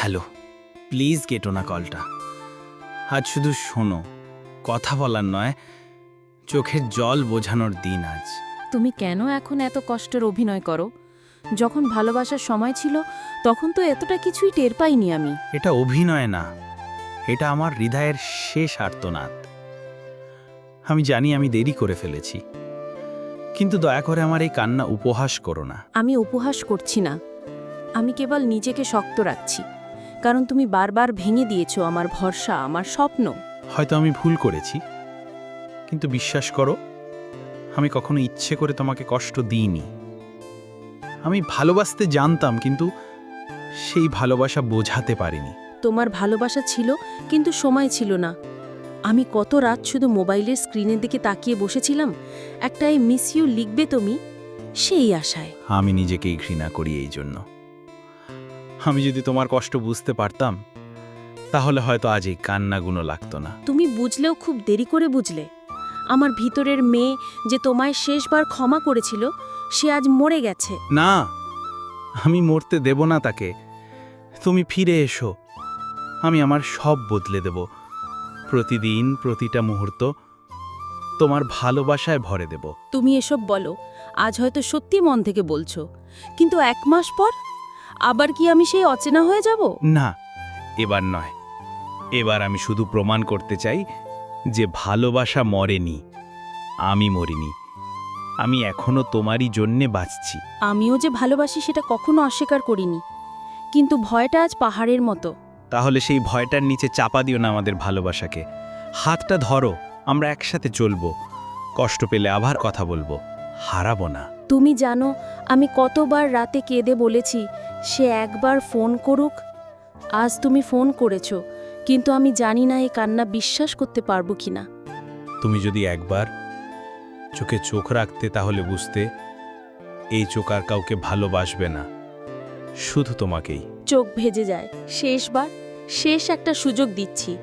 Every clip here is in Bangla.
হ্যালো প্লিজ কেটো না কলটা। আজ শুধু শোনো কথা বলার নয় চোখের জল বোঝানোর দিন আজ। তুমি কেন এখন এত কষ্টের অভিনয় করো? যখন ভালোবাসার সময় ছিল তখন তো এতটা কিছুই টের পাইনি আমি। এটা অভিনয় না এটা আমার হৃদয়ের শেষ আর্তনাদ। আমি জানি আমি দেরি করে ফেলেছি কিন্তু দয়া করে আমার এই কান্না উপহাস করো না। আমি উপহাস করছি না। আমি কেবল নিজেকে শক্ত রাখছি। কারণ তুমি বারবার ভেঙে দিয়েছ আমার ভরসা আমার স্বপ্ন। হয়তো আমি ভুল করেছি কিন্তু বিশ্বাস করো আমি কখনো ইচ্ছে করে তোমাকে কষ্ট দিইনি। আমি ভালোবাসতে জানতাম কিন্তু সেই ভালোবাসা বোঝাতে পারিনি। তোমার ভালোবাসা ছিল কিন্তু সময় ছিল না। আমি কত রাত শুধু মোবাইলের স্ক্রিনের দিকে তাকিয়ে বসেছিলাম? একটা এই মিস ইউ লিখবে তুমি? সেই আশায়। আমি নিজেকেই ঘৃণা করি এই জন্য। আমি যদি তোমার কষ্ট বুঝতে পারতাম তাহলে হয়তো আজ এই কান্নাগুলো লাগতো না। তুমি বুঝলেও খুব দেরি করে বুঝলে। আমার ভিতরের মেয়ে যে তোমায় শেষবার ক্ষমা করেছিল সে আজ মরে গেছে। না আমি মরতে দেব না তাকে। তুমি ফিরে এসো। আমি আমার সব বদলে দেব। প্রতিদিন প্রতিটা মুহূর্ত তোমার ভালোবাসায় ভরে দেব। তুমি এসব বলো আজ হয়তো সত্যি মন থেকে বলছো। কিন্তু এক মাস পর আবার কি আমি সেই অচেনা হয়ে যাব? না এবার নয়। এবার আমি শুধু প্রমাণ করতে চাই যে ভালোবাসা মরেনি আমি মরিনি। আমি এখনও তোমারই জন্যে বাঁচছি। আমিও যে ভালোবাসি সেটা কখনো অস্বীকার করিনি। কিন্তু ভয়টা আজ পাহাড়ের মতো। তাহলে সেই ভয়টার নিচে চাপা দিও না আমাদের ভালোবাসাকে। হাতটা ধরো আমরা একসাথে চলবো। কষ্ট পেলে আবার কথা বলব। হারাবো না। তুমি জানো আমি কতবার রাতে কেঁদে বলেছি সে একবার ফোন করুক। আজ তুমি ফোন করেছ কিন্তু আমি জানি না এই কান্না বিশ্বাস করতে পারব কিনা। তুমি যদি একবার চোখে চোখ রাখতে তাহলে বুঝতে এই চোখ আর কাউকে ভালোবাসবে না শুধু তোমাকেই। চোখ ভেজে যায়। শেষবার শেষ একটা সুযোগ দিচ্ছি।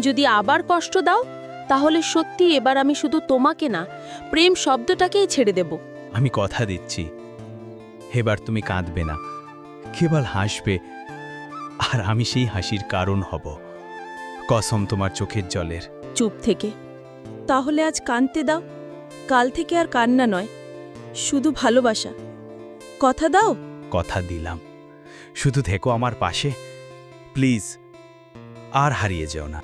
যদি আবার কষ্ট দাও তাহলে সত্যি এবার আমি শুধু তোমাকে না প্রেম শব্দটাকেই ছেড়ে দেব। আমি কথা দিচ্ছি। এবার তুমি কাঁদবে না। কেবল হাসবে আর আমি সেই হাসির কারণ হব। কসম তোমার চোখের জলের। চুপ থেকে। তাহলে আজ কানতে দাও। কাল থেকে আর কান্না নয়। শুধু ভালোবাসা। কথা দাও। কথা দিলাম। শুধু থেকো আমার পাশে। প্লিজ আর হারিয়ে যেও না।